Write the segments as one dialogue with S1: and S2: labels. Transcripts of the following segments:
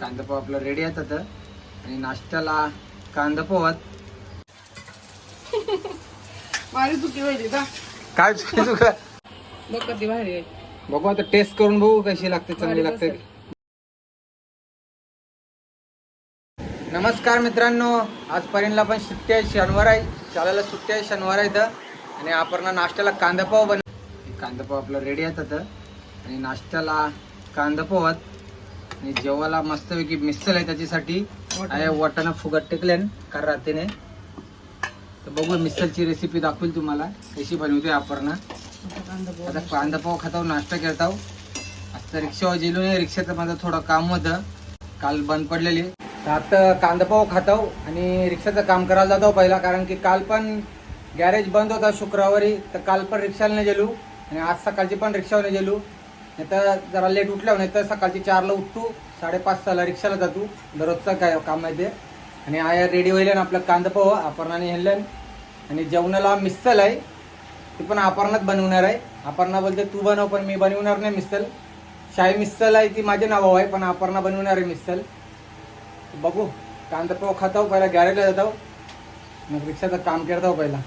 S1: कांदा पोहा आपला रेडी आहे आता आणि नाश्त्याला कांदा पोहात
S2: माझी चुकी व्हायची का?
S1: काय चुकी चुका?
S2: बघ कधी भारी आहे.
S1: बघू आता टेस्ट करून बघू कशी लागते चांगली लागते. नमस्कार मित्रांनो आज पर्यंतला पण सुट्टी आहे शनिवार आहे. शाळेला सुट्टी आहे शनिवार आहे इथं. आणि आपण नाश्त्याला कांदा पोहा बन कांदा पोहा आपला रेडी आहे आता आणि नाश्त्याला कांदा पोहात आणि जेवायला मस्तपैकी मिसल आहे त्याच्यासाठी. आहे वाटाणा फुगत टेकल्यान कारण रात्रीने. तर बघू मिसलची रेसिपी दाखवेल तुम्हाला. कशी बनवते आपण.
S2: आता कांदा
S1: पाव खाताव नाश्ता करताव आता रिक्षावर गेलो नाही रिक्षाचं माझं थोडं काम होतं. काल बंद पडलेली. तर आता कांदा पाव खाताव आणि रिक्षाचं काम करायला जातो पहिला कारण की काल पण गॅरेज बंद होता शुक्रवारी. तर काल पण रिक्षाला नाही गेलो. आणि आज सकाळची पण रिक्षावर नाही गेलो. नाही तर जरा लेट उठल्यावर नाही तर सकाळची चारला उठतो साडेपाच सहाला रिक्षाला जातो. दररोजचं काय काम आहे ते. आणि आया रेडी होईल ना आपलं कांदा पाव अपर्णाने हेल्लन आणि जेवणाला मिस्सल आहे ते पण अपर्णात बनवणार आहे. अपर्णा बोलते तू बनव पण मी बनवणार नाही मिसल शाही मिसल आहे ती माझे नाव आहे पण अपर्णा बनवणार आहे मिसल बघू कांदा पाव खाताव पहिला गॅरेजला जातो मग रिक्षाचं काम करताव पहिला.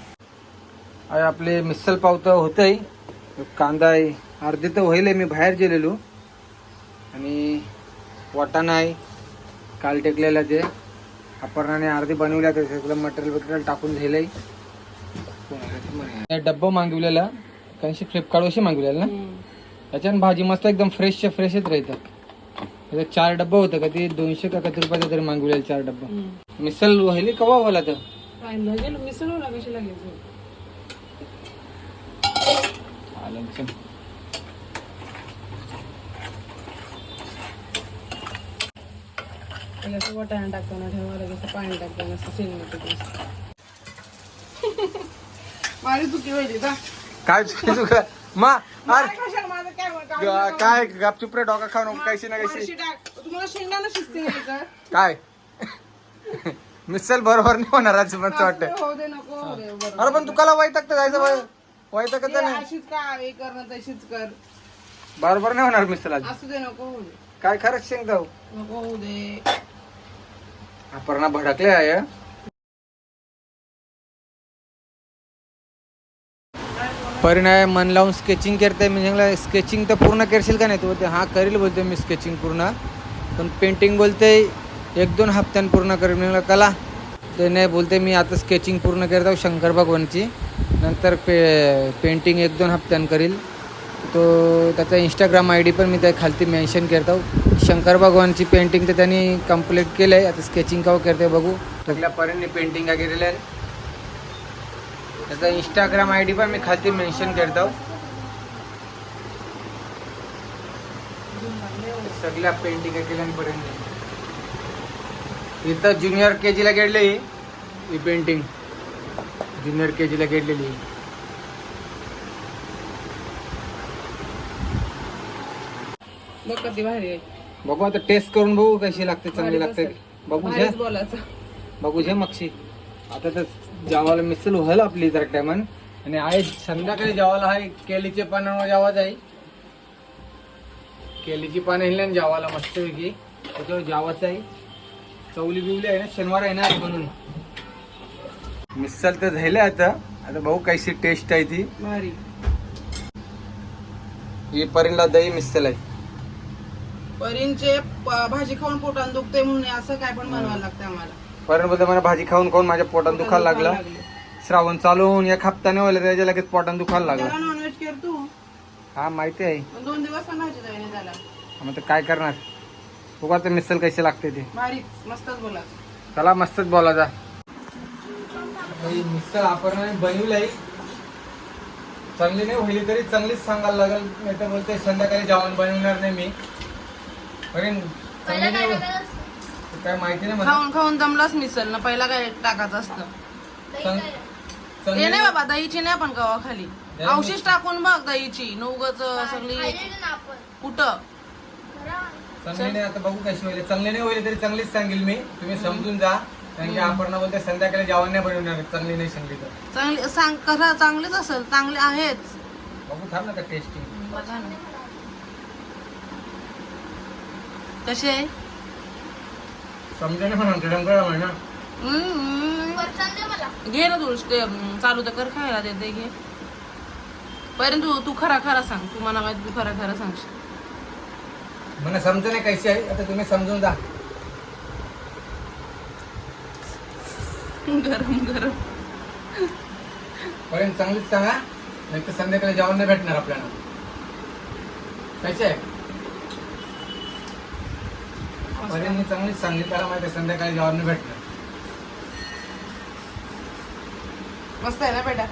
S1: आहे आपले मिसल पाव तर होतंय कांदा आहे. अर्धे तर होईल मी बाहेर गेलेलो. आणि वाटाणा आहे काल टेकलेला ते. अपर्णाने अर्धी बनवल्या ते सगळं मटेरियल बिटेरियल टाकून झालंय डब्बा मागवलेला काहीशी फ्लिपकार्टवरशी मागवलेला ना? त्याच्यानं भाजी मस्त एकदम फ्रेशच्या फ्रेशच राहतात. त्याच्यात चार डब्बा होतं का ते दोनशे का किती रुपयाचा तरी मागवलेला चार डब्बा. मिसल व्हायली कवा व्हायला तर?
S2: लागेल?
S1: आलं
S2: वाटाणा टाकताना ठेवा लगेच पाणी टाकताना असं शेंगण्याचं माझी चुकी व्हायची का
S1: काय चुकी चुका? मा अरे.
S2: कशाला माझं काय
S1: गपचूप रे डोका खाऊ नको कैशी ना
S2: माशी
S1: कैशी
S2: टाक तुम्हाला शेंगदाणा शिजते नाही का
S1: काय? मिसल बरोबर नाही होणार आज मला वाटतं
S2: असं होऊ दे नको होऊ दे बरं.
S1: अरे पण तू कला जायचं वाईट
S2: हे
S1: नाही.
S2: अशीच का हे करणं तशीच कर.
S1: बरोबर नाही होणार मिसल आज
S2: असू दे नको होऊ दे.
S1: काय खरंच शेंगताव
S2: नको होऊ दे.
S1: अपर्णा भडकले आहे. परिणाय मन लावून स्केचिंग करते म्हणजे स्केचिंग तर पूर्ण करशील का नाही? तू बोलते हा करील बोलते मी स्केचिंग पूर्ण. पण पेंटिंग बोलते एक दोन हप्त्यान पूर्ण करेल. मी कला. ते नाही बोलते मी आता स्केचिंग पूर्ण करत आहो शंकर भगवानची. नंतर पे पेंटिंग एक दोन हप्त्यान करील. तो त्याचा इंस्टाग्राम आय डी पण मी त्या खालती मेन्शन करतो शंकर भगवानची पेंटिंग तर त्यांनी कंप्लीट केलं आहे आता स्केचिंग का करते बघू. सगळ्या पर्यंत पेंटिंग केलेल्या आहेत त्याचा इंस्टाग्राम आय डी पण मी खालती मेन्शन करतो. सगळ्या पेंटिंग केल्यापर्यंत इथं ज्युनियर के जीला गेडली ही. पेंटिंग ज्युनियर के जीला गेडलेली
S2: बघ कधी भारी आहे.
S1: बघू आता टेस्ट करून बघू कशी लागते चांगली लागते. बघू
S2: बोलायचं.
S1: बघू घे मगशी आता तर जेवायला मिसल व्हायला आपली जरा टायमान आणि आहे संध्याकाळी जेवायला आहे केलीचे पानावर जेवायच आहे. केलीची पानं हिली आणि जेवायला मस्तपैकी त्याच्यावर जेवायचं आहे. चवली बिवली आहे ना शनिवार आहे ना म्हणून. मिसल तर झाले आता. आता भाऊ कशी टेस्ट आहे ती. ही परीला दही मिसल आहे.
S2: परींचे भाजी खाऊन पोटात दुखते म्हणून असं काय पण बनवायला लागतं आम्हाला.
S1: परीन बोलते मला भाजी खाऊन खाऊन माझ्या पोटात दुखायला लागला. श्रावण चालू होऊन एक हप्त्याने व्हायला त्याच्या लगेच पोटात दुखायला लागला.
S2: त्याला नॉनव्हेज कर तू.
S1: हा माहिती आहे.
S2: पण दोन दिवस पण भाजी जाईने झाला
S1: मग तर काय करणार? बघू आता मिसल कशी लागते ते?
S2: भारी मस्तच बोलायचं
S1: चला मस्तच बोलायचा मिसल आपण बनवलंय चांगली नाही होईल तरी चांगलीच सांगायला लागेल. नाही तर बोलते संध्याकाळी जेवण बनवणार नाही मी. नाही होत. ते काय माहिती नाही मला.
S2: खाऊन खाऊन जमलाच मिसल ना पहिला काय टाकायचं असतं? हे
S1: चांगली
S2: नाही बाबा दहीची नाही आपण गव्हा खाली. औषध टाकून बघ दहीची नऊगच सगळी. कुठं?
S1: चांगली नाही आता बघू कशी होईल. चांगली नाही होईल तरी चांगलीच सांगेल मी. तुम्ही समजून जा. कारण की आपण बोलते संध्याकाळी जेवण नाही बनवणार चांगली नाही सांगली तर.
S2: चांगली सांग खरं चांगलीच असेल. चांगले आहेच.
S1: बघू थांब ना का टेस्टिंग.
S2: बघा ना. कशी आहे
S1: समजाने पण गरम गरम आहे ना
S3: घे ना तू ते, अं, चालू तर कर खायला ते ते घे. पर्यंत तू तू खरा खरा सांग. तू मला माहिती तू खरा खरा सांगशील
S1: मला समजा नाही कशी आहे. आता तुम्ही समजून जा.
S3: गरम गरम.
S1: पर्यंत चांगलीच सांगा. नाही तर संध्याकाळी जेवण नाही भेटणार आपल्याला. कशी आहे? म्हणजे पर्यंत चांगली सांगितलं माहिती संध्याकाळी जेवण नाही भेटणार.
S3: मस्त आहे ना बेटा?